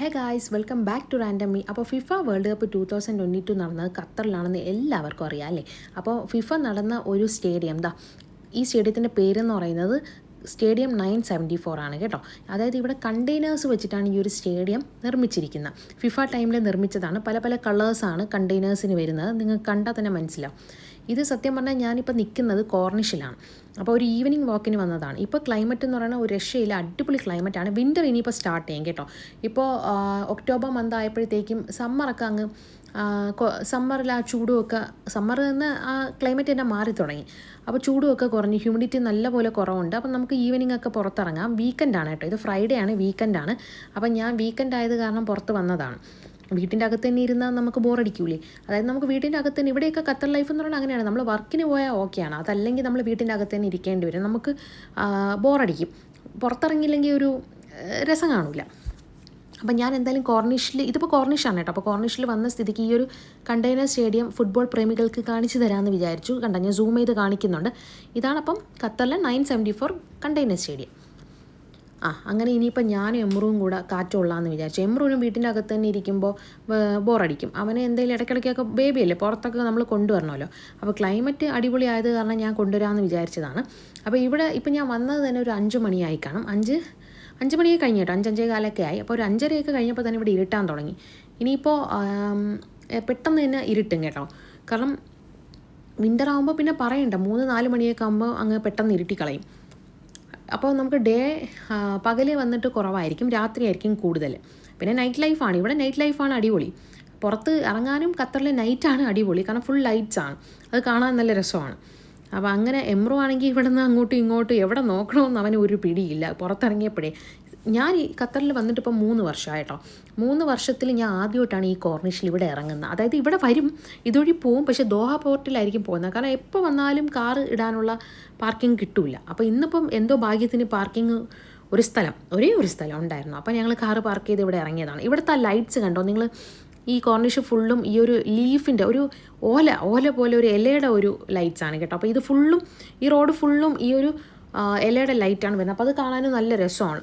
Hey guys welcome back to random me അപ്പോൾ FIFA World Cup two thousand twenty two നടന്നത് ഖത്തറിലാണെന്ന് എല്ലാവർക്കും അറിയാം അല്ലേ? അപ്പോൾ ഫിഫ നടന്ന ഒരു സ്റ്റേഡിയം എന്താ ഈ സ്റ്റേഡിയത്തിന്റെ പേരെന്ന് പറയുന്നത് സ്റ്റേഡിയം നയൻ സെവന്റി ഫോർ ആണ് കേട്ടോ. അതായത് ഇവിടെ കണ്ടെയ്നേഴ്സ് വെച്ചിട്ടാണ് ഈ ഒരു സ്റ്റേഡിയം നിർമ്മിച്ചിരിക്കുന്നത്. ഫിഫ ടൈമിൽ നിർമ്മിച്ചതാണ്. പല പല കളേഴ്സാണ് കണ്ടെയ്നേഴ്സിന് വരുന്നത്. നിങ്ങൾ കണ്ടാൽ തന്നെ മനസ്സിലാവും. ഇത് സത്യം പറഞ്ഞാൽ ഞാനിപ്പോൾ നിൽക്കുന്നത് കോർണിഷിലാണ്. അപ്പോൾ ഒരു ഈവനിങ് വാക്കിന് വന്നതാണ്. ഇപ്പോൾ ക്ലൈമറ്റ് എന്ന് പറയുന്നത് ഒരു റഷ്യയിലെ അടിപൊളി ക്ലൈമറ്റാണ് വിന്റർ ഇനിയിപ്പോൾ സ്റ്റാർട്ട് ചെയ്യും കേട്ടോ. ഇപ്പോൾ ഒക്ടോബർ മന്ത് ആയപ്പോഴത്തേക്കും സമ്മറൊക്കെ അങ്ങ് സമ്മറിൽ ആ ചൂടുമൊക്കെ സമ്മറിൽ നിന്ന് ആ ക്ലൈമറ്റ് തന്നെ മാറി തുടങ്ങി. അപ്പോൾ ചൂടുമൊക്കെ കുറഞ്ഞ് ഹ്യൂമിഡിറ്റി നല്ലപോലെ കുറവുണ്ട്. അപ്പം നമുക്ക് ഈവനിങ് ഒക്കെ പുറത്തിറങ്ങാം. വീക്കെൻഡാണ് കേട്ടോ. ഇത് ഫ്രൈഡേ ആണ് വീക്കെൻഡാണ് അപ്പം ഞാൻ വീക്കെൻഡ് ആയത് കാരണം പുറത്ത് വന്നതാണ്. വീട്ടിന്റെ അകത്ത് തന്നെ ഇരുന്നാൽ നമുക്ക് ബോറടിക്കൂലേ? അതായത് നമുക്ക് വീട്ടിന്റെ അകത്ത് തന്നെ ഇവിടെയൊക്കെ ഖത്തർ ലൈഫ് എന്ന് പറഞ്ഞാൽ അങ്ങനെയാണ്. നമ്മൾ വർക്കിന് പോയാൽ ഓക്കെയാണ് അതല്ലെങ്കിൽ നമ്മൾ വീട്ടിന്റെ അകത്ത് തന്നെ ഇരിക്കേണ്ടി വരും. നമുക്ക് ബോറടിക്കും. പുറത്തിറങ്ങിയില്ലെങ്കിൽ ഒരു രസം കാണില്ല. അപ്പം ഞാൻ എന്തായാലും കോർണിഷിൽ ഇതിപ്പോൾ കോർണിഷാണ് കേട്ടോ. അപ്പോൾ കോർണിഷിൽ വന്ന സ്ഥിതിക്ക് ഈ ഒരു കണ്ടെയ്നർ സ്റ്റേഡിയം ഫുട്ബോൾ പ്രേമികൾക്ക് കാണിച്ചു തരാമെന്ന് വിചാരിച്ചു. കണ്ട? ഞാൻ സൂം ചെയ്ത് കാണിക്കുന്നുണ്ട്. ഇതാണപ്പം ഖത്തറിലെ nine seventy four container stadium ആ അങ്ങനെ ഇനിയിപ്പോൾ ഞാനും എമ്രുവും കൂടെ കാറ്റുള്ളാന്ന് വിചാരിച്ചു. എമ്രുവിനും വീട്ടിന്റെ അകത്ത് തന്നെ ഇരിക്കുമ്പോൾ ബോറടിക്കും. അവനെ എന്തെങ്കിലും ഇടയ്ക്കിടയ്ക്കൊക്കെ ബേബിയല്ലേ പുറത്തൊക്കെ നമ്മൾ കൊണ്ടുവരണമല്ലോ. അപ്പോൾ ക്ലൈമറ്റ് അടിപൊളി ആയത് കാരണം ഞാൻ കൊണ്ടുവരാമെന്ന് വിചാരിച്ചതാണ്. അപ്പോൾ ഇവിടെ ഇപ്പം ഞാൻ വന്നത് തന്നെ ഒരു അഞ്ച് മണിയായി കാണും. അഞ്ച് അഞ്ച് മണിയൊക്കെ കഴിഞ്ഞു കേട്ടോ അഞ്ചഞ്ചേ കാലൊക്കെ ആയി. അപ്പോൾ ഒരു അഞ്ചരയൊക്കെ കഴിഞ്ഞപ്പോൾ തന്നെ ഇവിടെ ഇരുട്ടാൻ തുടങ്ങി. ഇനിയിപ്പോൾ പെട്ടെന്ന് തന്നെ ഇരുട്ടും കേട്ടോ. കാരണം വിന്റർ ആകുമ്പോൾ പിന്നെ പറയണ്ട മൂന്ന് നാല് മണിയൊക്കെ ആകുമ്പോൾ അങ്ങ് പെട്ടെന്ന് ഇരുട്ടി കളയും അപ്പോൾ നമുക്ക് ഡേ പകലേ വന്നിട്ട് കുറവായിരിക്കും രാത്രിയായിരിക്കും കൂടുതൽ പിന്നെ നൈറ്റ് ലൈഫാണ് ഇവിടെ നൈറ്റ് ലൈഫാണ് അടിപൊളി. പുറത്ത് ഇറങ്ങാനും ഖത്തറിലെ നൈറ്റാണ് അടിപൊളി. കാരണം ഫുൾ ലൈറ്റ്സ് ആണ്. അത് കാണാൻ നല്ല രസമാണ്. അപ്പോൾ അങ്ങനെ എംറോ ആണെങ്കിൽ ഇവിടെ നിന്ന് അങ്ങോട്ടും ഇങ്ങോട്ടും എവിടെ നോക്കണമെന്ന് അവന് ഒരു പിടിയില്ല. പുറത്തിറങ്ങിയപ്പോഴേ ഞാൻ ഈ ഖത്തറിൽ വന്നിട്ട് ഇപ്പം മൂന്ന് വർഷമായിട്ടോ. മൂന്ന് വർഷത്തിൽ ഞാൻ ആദ്യമായിട്ടാണ് ഈ കോർണിഷിൽ ഇവിടെ ഇറങ്ങുന്നത്. അതായത് ഇവിടെ വരും ഇതുവഴി പോവും പക്ഷേ ദോഹ പോർട്ടിലായിരിക്കും പോകുന്നത്. കാരണം എപ്പോൾ വന്നാലും കാർ ഇടാനുള്ള പാർക്കിംഗ് കിട്ടില്ല അപ്പോൾ ഇന്നിപ്പം എന്തോ ഭാഗ്യത്തിന് പാർക്കിംഗ് ഒരു സ്ഥലം ഒരേ ഒരു സ്ഥലം ഉണ്ടായിരുന്നു. അപ്പോൾ ഞങ്ങൾ കാറ് പാർക്ക് ചെയ്ത് ഇവിടെ ഇറങ്ങിയതാണ്. ഇവിടുത്തെ ലൈറ്റ്സ് കണ്ടോ? നിങ്ങൾ ഈ കോർണിഷ് ഫുള്ളും ഈ ഒരു ലീഫിന്റെ ഒരു ഓല ഓല പോലെ ഒരു ഇലയുടെ ഒരു ലൈറ്റ്സ് ആണ് കേട്ടോ. അപ്പോൾ ഇത് ഫുള്ളും ഈ റോഡ് ഫുള്ളും ഈ ഒരു ഇലയുടെ ലൈറ്റാണ് വരുന്നത്. അപ്പോൾ അത് കാണാനും നല്ല രസമാണ്.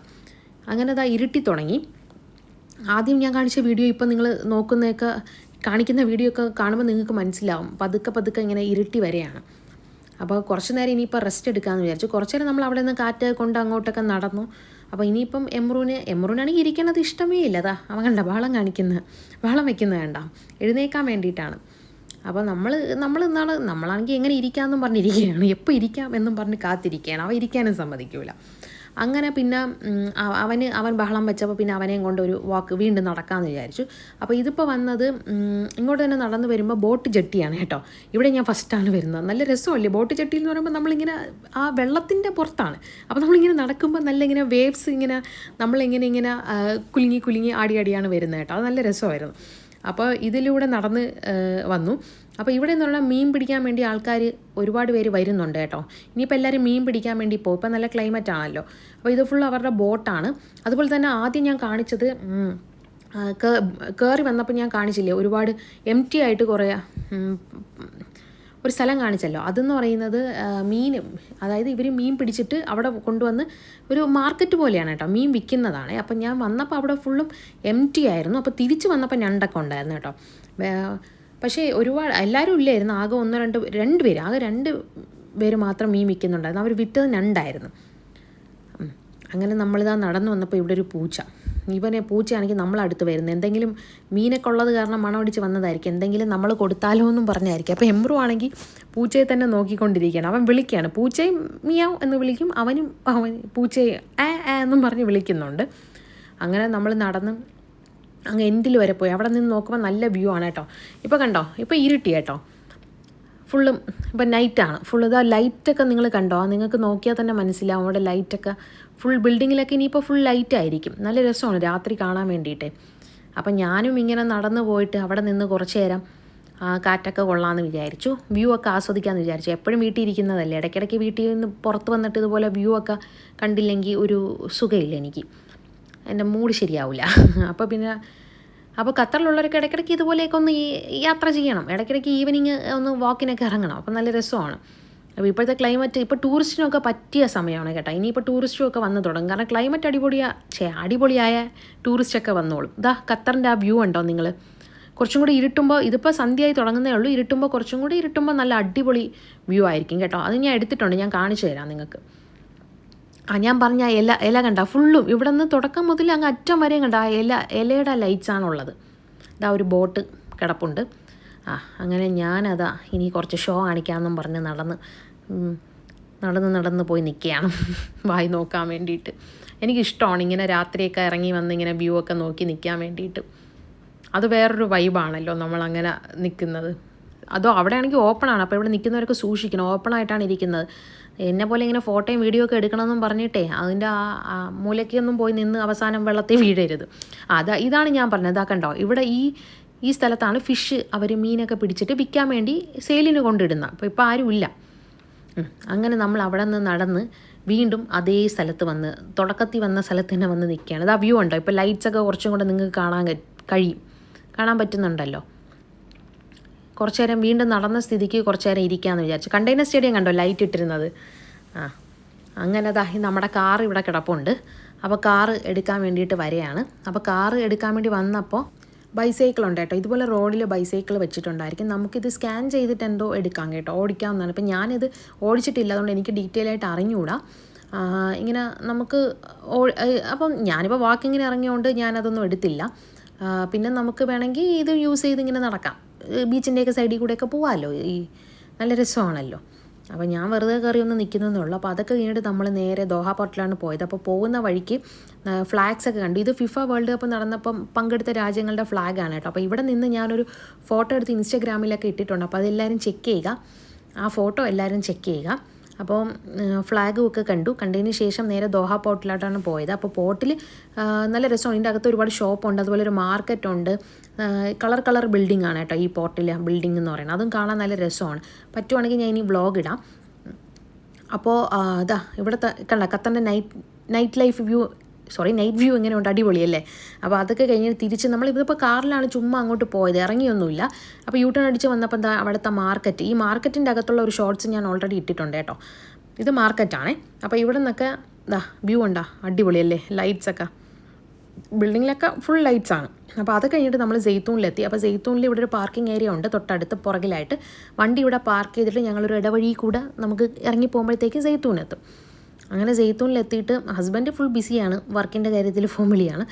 അങ്ങനെ അതാ ഇരുട്ടി തുടങ്ങി. ആദ്യം ഞാൻ കാണിച്ച വീഡിയോ ഇപ്പം നിങ്ങൾ നോക്കുന്നതൊക്കെ കാണിക്കുന്ന വീഡിയോ ഒക്കെ കാണുമ്പോൾ നിങ്ങൾക്ക് മനസ്സിലാവും. പതുക്കെ പതുക്കെ ഇങ്ങനെ ഇരുട്ടി വരെയാണ്. അപ്പോൾ കുറച്ച് നേരം ഇനിയിപ്പോൾ റെസ്റ്റ് എടുക്കാമെന്ന് വിചാരിച്ചു. കുറച്ച് നേരം നമ്മൾ അവിടെ നിന്ന് കാറ്റ് കൊണ്ട് അങ്ങോട്ടൊക്കെ നടന്നു. അപ്പോൾ ഇനിയിപ്പം എമ്രൂന് എമ്രൂനാണെങ്കിൽ ഇരിക്കണത് ഇഷ്ടമേ ഇല്ല അതാ അവൻ കണ്ട ബഹളം കാണിക്കുന്നത് ബഹളം വയ്ക്കുന്നത് വേണ്ട എഴുന്നേക്കാൻ വേണ്ടിയിട്ടാണ്. അപ്പോൾ നമ്മൾ നമ്മൾ എന്താണ് നമ്മളാണെങ്കിൽ എങ്ങനെ ഇരിക്കാമെന്നും പറഞ്ഞിരിക്കുകയാണ്. എപ്പോൾ ഇരിക്കാം എന്നും പറഞ്ഞ് കാത്തിരിക്കുകയാണ്. അവ ഇരിക്കാനും സമ്മതിക്കില്ല അങ്ങനെ പിന്നെ അവന് അവൻ ബഹളം വെച്ചപ്പോൾ പിന്നെ അവനെയും കൊണ്ട് ഒരു വാക്ക് വീണ്ടും നടക്കാമെന്ന് വിചാരിച്ചു. അപ്പോൾ ഇതിപ്പോൾ വന്നത് ഇങ്ങോട്ട് തന്നെ നടന്നു വരുമ്പോൾ ബോട്ട് ജെട്ടിയാണ് കേട്ടോ. ഇവിടെ ഞാൻ ഫസ്റ്റാണ് വരുന്നത്. നല്ല രസമല്ലേ? ബോട്ട് ജെട്ടി എന്ന് പറയുമ്പോൾ നമ്മളിങ്ങനെ ആ വെള്ളത്തിന്റെ പുറത്താണ്. അപ്പോൾ നമ്മളിങ്ങനെ നടക്കുമ്പോൾ നല്ല ഇങ്ങനെ വേവ്സ് ഇങ്ങനെ നമ്മളിങ്ങനെ ഇങ്ങനെ കുലുങ്ങി കുലുങ്ങി ആടി ആടിയാണ് വരുന്നത് കേട്ടോ. അത് നല്ല രസമായിരുന്നു. അപ്പോൾ ഇതിലൂടെ നടന്ന് വന്നു. അപ്പോൾ ഇവിടെ നിന്നുള്ള മീൻ പിടിക്കാൻ വേണ്ടി ആൾക്കാർ ഒരുപാട് പേര് വരുന്നുണ്ട് കേട്ടോ. ഇനിയിപ്പോൾ എല്ലാവരും മീൻ പിടിക്കാൻ വേണ്ടി പോകും. ഇപ്പോൾ നല്ല ക്ലൈമറ്റ് ആണല്ലോ. അപ്പോൾ ഇത് ഫുൾ അവരുടെ ബോട്ടാണ് അതുപോലെ തന്നെ ആദ്യം ഞാൻ കാണിച്ചത് കേറി വന്നപ്പോൾ ഞാൻ കാണിച്ചില്ലേ ഒരുപാട് എം ആയിട്ട് കുറേ ഒരു സ്ഥലം കാണിച്ചല്ലോ. അതെന്ന് പറയുന്നത് മീനും അതായത് ഇവർ മീൻ പിടിച്ചിട്ട് അവിടെ കൊണ്ടുവന്ന് ഒരു മാർക്കറ്റ് പോലെയാണ് കേട്ടോ. മീൻ വിൽക്കുന്നതാണ് അപ്പം ഞാൻ വന്നപ്പോൾ അവിടെ ഫുള്ളും എം ടി ആയിരുന്നു. അപ്പോൾ തിരിച്ച് വന്നപ്പോൾ ഞണ്ടൊക്കെ ഉണ്ടായിരുന്നു കേട്ടോ. പക്ഷേ ഒരുപാട് എല്ലാവരും ഇല്ലായിരുന്നു. ആകെ ഒന്ന് രണ്ട് രണ്ട് പേര് ആകെ രണ്ട് പേര് മാത്രം മീൻ വിൽക്കുന്നുണ്ടായിരുന്നു അവർ വിറ്റത് ഞണ്ടായിരുന്നു. അങ്ങനെ നമ്മളിതാ നടന്നു വന്നപ്പോൾ ഇവിടെ ഒരു പൂച്ച. ഇവനെ പൂച്ചയാണെങ്കിൽ നമ്മളടുത്ത് വരുന്നത് എന്തെങ്കിലും മീനൊക്കെ ഉള്ളത് കാരണം മണമടിച്ച് വന്നതായിരിക്കും. എന്തെങ്കിലും നമ്മൾ കൊടുത്താലോ എന്നും പറഞ്ഞായിരിക്കും. അപ്പോൾ എമ്രു ആണെങ്കിൽ പൂച്ചയെ തന്നെ നോക്കിക്കൊണ്ടിരിക്കുകയാണ്. അവൻ വിളിക്കുകയാണ്. പൂച്ചയും മിയാവ് എന്ന് വിളിക്കും. അവനും അവൻ പൂച്ചയെ ആ ആ എന്നും പറഞ്ഞ് വിളിക്കുന്നുണ്ട്. അങ്ങനെ നമ്മൾ നടന്ന് അങ്ങ് എൻഡിൽ വരെ പോയി. അവിടെ നിന്ന് നോക്കുമ്പോൾ നല്ല വ്യൂ ആണ് കേട്ടോ. ഇപ്പോൾ കണ്ടോ? ഇപ്പോൾ ഇരുട്ടി കേട്ടോ. ഫുള്ളും ഇപ്പം നൈറ്റാണ് ഫുൾ ഇതാ ലൈറ്റൊക്കെ നിങ്ങൾ കണ്ടോ? നിങ്ങൾക്ക് നോക്കിയാൽ തന്നെ മനസ്സിലാവും. അവിടെ ലൈറ്റൊക്കെ ഫുൾ ബിൽഡിങ്ങിലൊക്കെ ഇനിയിപ്പോൾ ഫുൾ ലൈറ്റ് ആയിരിക്കും. നല്ല രസമാണ് രാത്രി കാണാൻ വേണ്ടിയിട്ട്. അപ്പം ഞാനും ഇങ്ങനെ നടന്നു പോയിട്ട് അവിടെ നിന്ന് കുറച്ച് നേരം കാറ്റൊക്കെ കൊള്ളാമെന്ന് വിചാരിച്ചു. വ്യൂ ഒക്കെ ആസ്വദിക്കാമെന്ന് വിചാരിച്ചു. എപ്പോഴും വീട്ടിൽ ഇരിക്കുന്നതല്ലേ ഇടയ്ക്കിടയ്ക്ക് വീട്ടിൽ നിന്ന് പുറത്ത് വന്നിട്ട് ഇതുപോലെ വ്യൂ ഒക്കെ കണ്ടില്ലെങ്കിൽ ഒരു സുഖമില്ല എനിക്ക്. എന്റെ മൂഡ് ശരിയാവില്ല. അപ്പോൾ പിന്നെ അപ്പോൾ ഖത്തറിലുള്ളവരൊക്കെ ഇടയ്ക്കിടയ്ക്ക് ഇതുപോലെയൊക്കെ ഒന്ന് യാത്ര ചെയ്യണം. ഇടയ്ക്കിടയ്ക്ക് ഈവനിങ് ഒന്ന് വാക്കിനൊക്കെ ഇറങ്ങണം. അപ്പം നല്ല രസമാണ്. അപ്പോൾ ഇപ്പോഴത്തെ ക്ലൈമറ്റ് ഇപ്പോൾ ടൂറിസ്റ്റിനൊക്കെ പറ്റിയ സമയമാണ് കേട്ടോ. ഇനിയിപ്പോൾ ടൂറിസ്റ്റും ഒക്കെ വന്ന് തുടങ്ങും. കാരണം ക്ലൈമറ്റ് അടിപൊളിയാ ചേ അടിപൊളിയായ ടൂറിസ്റ്റൊക്കെ വന്നോളും ഇതാ ഖത്തറിന്റെ ആ വ്യൂ ഉണ്ടോ നിങ്ങൾ കുറച്ചും കൂടി ഇരുട്ടുമ്പോൾ ഇതിപ്പോൾ സന്ധ്യയായി തുടങ്ങുന്നേ ഉള്ളൂ. ഇരുട്ടുമ്പോൾ കുറച്ചും കൂടി ഇരുട്ടുമ്പോൾ നല്ല അടിപൊളി വ്യൂ ആയിരിക്കും കേട്ടോ. അത് ഞാൻ എടുത്തിട്ടുണ്ട്. ഞാൻ കാണിച്ചു തരാം നിങ്ങൾക്ക്. ആ ഞാൻ പറഞ്ഞ ആ ഇല ഇല കണ്ട ഫുള്ളും ഇവിടെ നിന്ന് തുടക്കം മുതൽ അങ്ങ് അറ്റം വരെയും കണ്ട ആ ഇല ഇലയുടെ ലൈറ്റ്സ് ആണുള്ളത്. ഇതാ ഒരു ബോട്ട് കിടപ്പുണ്ട്. ആ അങ്ങനെ ഞാനതാ ഇനി കുറച്ച് ഷോ കാണിക്കാമെന്നും പറഞ്ഞ് നടന്ന് നടന്ന് നടന്ന് പോയി നിൽക്കുകയാണ്. വായി നോക്കാൻ വേണ്ടിയിട്ട്. എനിക്കിഷ്ടമാണ് ഇങ്ങനെ രാത്രിയൊക്കെ ഇറങ്ങി വന്ന് ഇങ്ങനെ വ്യൂ ഒക്കെ നോക്കി നിൽക്കാൻ വേണ്ടിയിട്ട്. അത് വേറൊരു വൈബാണല്ലോ നമ്മളങ്ങനെ നിൽക്കുന്നത്. അതോ അവിടെ ആണെങ്കിൽ ഓപ്പൺ ആണ്. അപ്പോൾ ഇവിടെ നിൽക്കുന്നവരൊക്കെ സൂക്ഷിക്കണം. ഓപ്പൺ ആയിട്ടാണ് ഇരിക്കുന്നത്. എന്നെ പോലെ ഇങ്ങനെ ഫോട്ടോയും വീഡിയോ ഒക്കെ എടുക്കണമെന്നും പറഞ്ഞിട്ടേ അതിന്റെ ആ മൂലയ്ക്കൊന്നും പോയി നിന്ന് അവസാനം വെള്ളത്തിൽ വീഴരുത്. അത് ഇതാണ് ഞാൻ പറഞ്ഞത്. ഇതാ കണ്ടോ ഇവിടെ ഈ ഈ സ്ഥലത്താണ് ഫിഷ് അവർ മീനൊക്കെ പിടിച്ചിട്ട് വിൽക്കാൻ വേണ്ടി സെയിലിന് കൊണ്ടിടുന്ന. അപ്പോൾ ഇപ്പോൾ ഇല്ല. അങ്ങനെ നമ്മൾ അവിടെ നിന്ന് നടന്ന് വീണ്ടും അതേ സ്ഥലത്ത് വന്ന് തുടക്കത്തിൽ വന്ന സ്ഥലത്ത് തന്നെ വന്ന് നിൽക്കുകയാണ്. അത് ആ വ്യൂ ഉണ്ടോ ഇപ്പോൾ ലൈറ്റ്സൊക്കെ കുറച്ചും കൂടെ നിങ്ങൾക്ക് കാണാൻ കഴി- കഴിയും കാണാൻ പറ്റുന്നുണ്ടല്ലോ. കുറച്ച് നേരം വീണ്ടും നടന്ന സ്ഥിതിക്ക് കുറച്ച് നേരം ഇരിക്കാമെന്ന് വിചാരിച്ചു. കണ്ടെയ്നർ സ്റ്റേഡിയം കണ്ടോ? ലൈറ്റ് ഇട്ടിരുന്നത്. ആ അങ്ങനെ ദാ നമ്മുടെ കാർ ഇവിടെ കിടപ്പുണ്ട്. അപ്പോൾ കാർ എടുക്കാൻ വേണ്ടിയിട്ട് വരെയാണ്. അപ്പോൾ കാർ എടുക്കാൻ വേണ്ടി വന്നപ്പോൾ ബൈസൈക്കിൾ ഉണ്ട് കേട്ടോ. ഇതുപോലെ റോഡിൽ ബൈസൈക്കിൾ വെച്ചിട്ടുണ്ടായിരിക്കും. നമുക്കിത് സ്കാൻ ചെയ്തിട്ട് എന്തോ എടുക്കാം കേട്ടോ. ഓടിക്കാവുന്നതാണ്. ഇപ്പം ഞാനിത് ഓടിച്ചിട്ടില്ല. അതുകൊണ്ട് എനിക്ക് ഡീറ്റെയിൽ ആയിട്ട് അറിഞ്ഞുകൂടാ ഇങ്ങനെ നമുക്ക് അപ്പം ഞാനിപ്പോൾ വാക്കിങ്ങിന് ഇറങ്ങിയോണ്ട് ഞാനതൊന്നും എടുത്തില്ല. പിന്നെ നമുക്ക് വേണമെങ്കിൽ ഇത് യൂസ് ചെയ്ത് ഇങ്ങനെ നടക്കാം. ബീച്ചിന്റെയൊക്കെ സൈഡിൽ കൂടെയൊക്കെ പോകാമല്ലോ ഈ നല്ല രസമാണല്ലോ. അപ്പോൾ ഞാൻ വെറുതെ കയറി ഒന്ന് നിൽക്കുന്നതേ ഉള്ളൂ. അപ്പോൾ അതൊക്കെ കഴിഞ്ഞിട്ട് നമ്മൾ നേരെ ദോഹ പോർട്ടിലാണ് പോയത്. അപ്പോൾ പോകുന്ന വഴിക്ക് ഫ്ലാഗ്സ് ഒക്കെ കണ്ടു. ഇത് ഫിഫ വേൾഡ് കപ്പ് നടന്നപ്പം പങ്കെടുത്ത രാജ്യങ്ങളുടെ ഫ്ലാഗാണ് കേട്ടോ. അപ്പോൾ ഇവിടെ നിന്ന് ഞാനൊരു ഫോട്ടോ എടുത്ത് ഇൻസ്റ്റാഗ്രാമിലൊക്കെ ഇട്ടിട്ടുണ്ട്. അപ്പോൾ അതെല്ലാവരും ചെക്ക് ചെയ്യുക. ആ ഫോട്ടോ എല്ലാവരും ചെക്ക് ചെയ്യുക. അപ്പോൾ ഫ്ലാഗും ഒക്കെ കണ്ടു. കണ്ടതിന് ശേഷം നേരെ ദോഹ പോർട്ടിലോട്ടാണ് പോയത്. അപ്പോൾ പോർട്ടിൽ നല്ല രസമാണ്. ഇതിന്റെ അകത്ത് ഒരുപാട് ഷോപ്പുണ്ട് അതുപോലെ ഒരു മാർക്കറ്റ് ഉണ്ട്. കളർ കളർ ബിൽഡിംഗ് ആണ് കേട്ടോ ഈ പോർട്ടിലെ ബിൽഡിംഗ് എന്ന് പറയുന്നത്. അതും കാണാൻ നല്ല രസമാണ്. പറ്റുവാണെങ്കിൽ ഞാൻ ഇനി വ്ളോഗ് ഇടാം. അപ്പോൾ ഇതാ ഇവിടുത്തെ കണ്ട ഖത്തറിന്റെ night night life view sorry night view എങ്ങനെയുണ്ട്? അടിപൊളിയല്ലേ? അപ്പോൾ അതൊക്കെ കഴിഞ്ഞ് തിരിച്ച് നമ്മൾ ഇതിപ്പോൾ കാറിലാണ് ചുമ്മാ അങ്ങോട്ട് പോയത്. ഇറങ്ങിയൊന്നുമില്ല. അപ്പോൾ യൂ ടേൺ അടിച്ച് വന്നപ്പോൾ എന്താ അവിടുത്തെ മാർക്കറ്റ്. ഈ മാർക്കറ്റിന്റെ അകത്തുള്ള ഒരു ഷോർട്സ് ഞാൻ ഓൾറെഡി ഇട്ടിട്ടുണ്ട് കേട്ടോ. ഇത് മാർക്കറ്റാണേ. അപ്പോൾ ഇവിടെ നിന്നൊക്കെ ഇതാ വ്യൂ ഉണ്ടാ അടിപൊളിയല്ലേ? ലൈറ്റ്സ് ഒക്കെ. ബിൽഡിങ്ങിലൊക്കെ ഫുൾ ലൈറ്റ്സ് ആണ്. അപ്പോൾ അത് കഴിഞ്ഞിട്ട് നമ്മൾ ജെയ്ത്തൂണിലെത്തി അപ്പോൾ ജെയ്ത്തൂണിൽ ഇവിടെ ഒരു പാർക്കിംഗ് ഏരിയ ഉണ്ട്. തൊട്ടടുത്ത് പുറകിലായിട്ട്. വണ്ടി ഇവിടെ പാർക്ക് ചെയ്തിട്ട് ഞങ്ങളൊരു ഇടവഴി കൂടെ നമുക്ക് ഇറങ്ങി പോകുമ്പോഴത്തേക്ക് ജെയ്ത്തൂണെത്തും അങ്ങനെ ജെയ്ത്തൂണിലെത്തിയിട്ട് ഹസ്ബൻഡ് ഫുൾ ബിസിയാണ് വർക്കിന്റെ കാര്യത്തിൽ ഫോമിലിയാണ്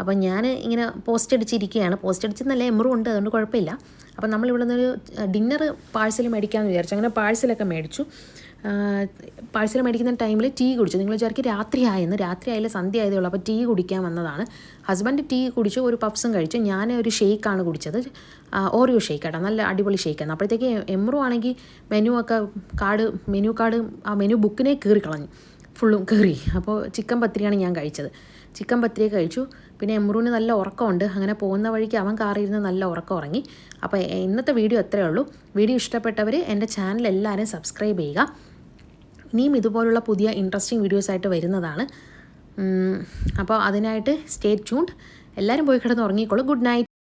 അപ്പം ഞാൻ ഇങ്ങനെ പോസ്റ്റ് അടിച്ചിരിക്കുകയാണ്. പോസ്റ്റ് അടിച്ചെന്നല്ല എമറും ഉണ്ട് അതുകൊണ്ട് കുഴപ്പമില്ല. അപ്പം നമ്മൾ ഇവിടെ നിന്നൊരു ഡിന്നർ പാഴ്സൽ മേടിക്കാമെന്ന് വിചാരിച്ചു. അങ്ങനെ പാഴ്സലൊക്കെ മേടിച്ചു. പാഴ്സൽ മേടിക്കുന്ന ടൈമിൽ ടീ കുടിച്ചു. നിങ്ങൾ വിചാരിക്കും രാത്രി ആയെന്ന്. രാത്രി ആയാലും സന്ധ്യ ആയതേ ഉള്ളൂ. അപ്പോൾ ടീ കുടിക്കാൻ വന്നതാണ്. ഹസ്ബൻഡ് ടീ കുടിച്ചു ഒരു പഫ്സും കഴിച്ചു. ഞാൻ ഒരു ഷെയ്ക്കാണ് കുടിച്ചത്. ഓറിയോ ഷെയ്ക്ക് കേട്ടോ നല്ല അടിപൊളി ഷെയ്ക്കാണ് അപ്പോഴത്തേക്ക് എംറു ആണെങ്കിൽ മെനു ഒക്കെ കാർഡ് മെനു കാർഡ് ആ മെനു ബുക്കിനെ കീറി കളഞ്ഞു. ഫുള്ളും കയറി അപ്പോൾ ചിക്കൻ പത്തിരിയാണ് ഞാൻ കഴിച്ചത്. ചിക്കൻ പത്തിരി കഴിച്ചു. പിന്നെ എമ്രൂന് നല്ല ഉറക്കമുണ്ട്. അങ്ങനെ പോകുന്ന വഴിക്ക് അവൻ കാറിയിരുന്ന് നല്ല ഉറക്കം ഉറങ്ങി. അപ്പോൾ ഇന്നത്തെ വീഡിയോ അത്രേ ഉള്ളൂ. വീഡിയോ ഇഷ്ടപ്പെട്ടവർ എന്റെ ചാനൽ എല്ലാവരും സബ്സ്ക്രൈബ് ചെയ്യുക. ഇനിയും ഇതുപോലുള്ള പുതിയ ഇൻട്രസ്റ്റിംഗ് വീഡിയോസായിട്ട് വരുന്നതാണ്. അപ്പോൾ അതിനായിട്ട് സ്റ്റേ ട്യൂൺഡ് എല്ലാവരും പോയി കിടന്ന് ഉറങ്ങിക്കോളൂ. Good night